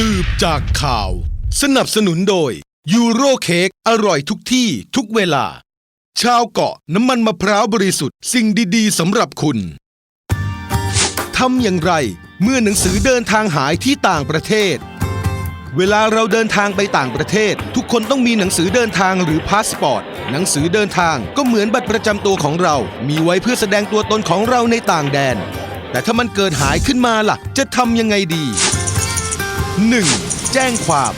สืบจากข่าว สนับสนุนโดยยูโรเค้กอร่อยทุกที่ทุกเวลา ชาวเกาะน้ำมันมะพร้าวบริสุทธิ์สิ่งดี ๆสำหรับคุณทำอย่างไรเมื่อหนังสือเดินทางหายที่ต่างประเทศ เวลาเราเดินทางไปต่างประเทศ ทุกคนต้องมีหนังสือเดินทางหรือพาสปอร์ต หนังสือเดินทางก็เหมือนบัตรประจำตัวของเรา มีไว้เพื่อแสดงตัวตนของเราในต่างแดน แต่ถ้ามันเกิดหายขึ้นมาล่ะ จะทำยังไงดี 1. แจ้งความ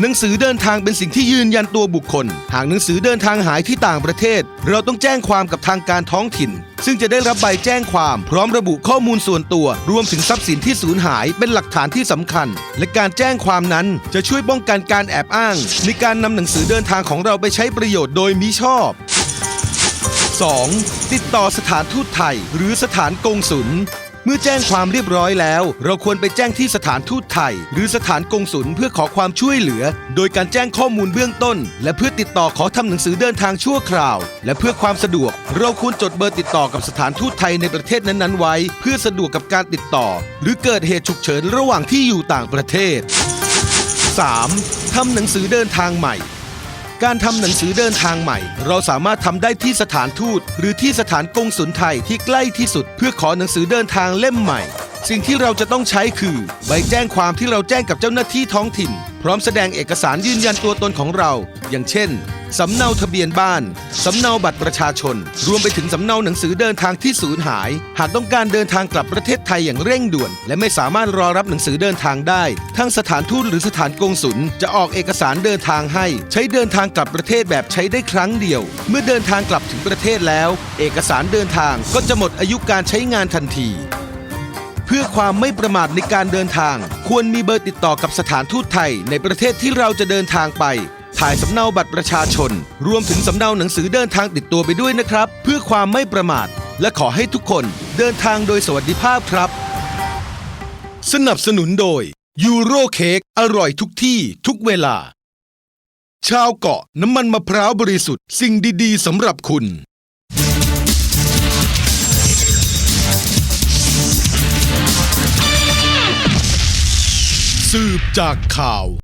หนังสือเดินทางเป็นสิ่งที่ยืนยันตัวบุคคล หากหนังสือเดินทางหายที่ต่างประเทศ เราต้องแจ้งความกับทางการท้องถิ่น ซึ่งจะได้รับใบแจ้งความ พร้อมระบุข้อมูลส่วนตัว รวมถึงทรัพย์สินที่สูญหายเป็นหลักฐานที่สำคัญ และการแจ้งความนั้นจะช่วยป้องกันการแอบอ้าง ในการนำหนังสือเดินทางของเราไปใช้ประโยชน์โดยมิชอบ 2. ติดต่อสถานทูตไทย หรือสถานกงสุล เมื่อแจ้งความเรียบร้อยแล้ว เราควรไปแจ้งที่สถานทูตไทย หรือสถานกงสุลเพื่อขอความช่วยเหลือ โดยการแจ้งข้อมูลเบื้องต้น และเพื่อติดต่อขอทำหนังสือเดินทางชั่วคราว และเพื่อความสะดวก เราควรจดเบอร์ติดต่อกับสถานทูตไทยในประเทศนั้นๆไว้ เพื่อสะดวกกับการติดต่อ หรือเกิดเหตุฉุกเฉินระหว่างที่อยู่ต่างประเทศ 3. ทำหนังสือเดินทางใหม่ การทำหนังสือเดินทางใหม่ เราสามารถทำได้ที่สถานทูต หรือที่สถานกงสุลไทยที่ใกล้ที่สุด เพื่อขอหนังสือเดินทางเล่มใหม่ สิ่งที่เราจะต้องใช้คือ ใบแจ้งความที่เราแจ้งกับเจ้าหน้าที่ท้องถิ่น พร้อมแสดงเอกสารยืนยันตัวตนของเรา อย่างเช่น สำเนาทะเบียนบ้าน สำเนาบัตรประชาชน รวมไปถึงสำเนาหนังสือเดินทางที่สูญหาย หากต้องการเดินทางกลับประเทศไทยอย่างเร่งด่วน และไม่สามารถรอรับหนังสือเดินทางได้ทั้งสถานทูตหรือสถานกงสุลจะออกเอกสารเดินทางให้ ใช้เดินทางกลับประเทศแบบใช้ได้ครั้งเดียว เมื่อเดินทางกลับถึงประเทศแล้ว เอกสารเดินทางก็จะหมดอายุการใช้งานทันทีเพื่อความไม่ประมาทในการเดินทาง ควรมีเบอร์ติดต่อกับสถานทูตไทยในประเทศที่เราจะเดินทางไป ถ่ายสำเนาบัตรประชาชน รวมถึงสำเนาหนังสือเดินทางติดตัวไปด้วยนะครับ เพื่อความไม่ประมาท และขอให้ทุกคนเดินทางโดยสวัสดิภาพครับ สนับสนุนโดยยูโรเค้กอร่อยทุกที่ทุกเวลา ชาวเกาะน้ำมันมะพร้าวบริสุทธิ์สิ่งดีๆสำหรับคุณ สืบจากข่าว